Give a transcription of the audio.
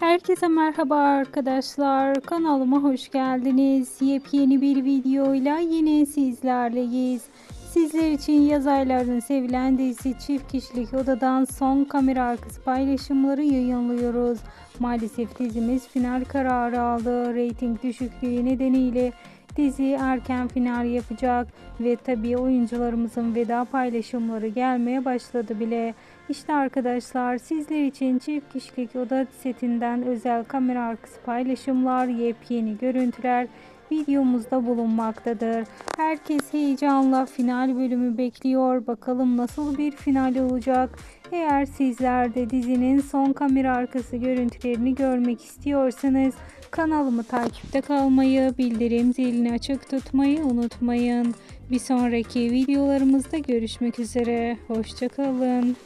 Herkese merhaba arkadaşlar. Kanalıma hoş geldiniz. Yepyeni bir videoyla yine sizlerleyiz. Sizler için yaz aylarının sevilen dizisi Çift Kişilik Odadan son kamera arkası paylaşımları yayınlıyoruz. Maalesef dizimiz final kararı aldı. Rating düşüklüğü nedeniyle dizi erken final yapacak ve tabii oyuncularımızın veda paylaşımları gelmeye başladı bile. İşte arkadaşlar sizler için çift kişilik oda setinden özel kamera arkası paylaşımlar, yepyeni görüntüler videomuzda bulunmaktadır. Herkes heyecanla final bölümü bekliyor. Bakalım nasıl bir final olacak? Eğer sizler de dizinin son kamera arkası görüntülerini görmek istiyorsanız kanalımı takipte kalmayı, bildirim zilini açık tutmayı unutmayın. Bir sonraki videolarımızda görüşmek üzere. Hoşçakalın.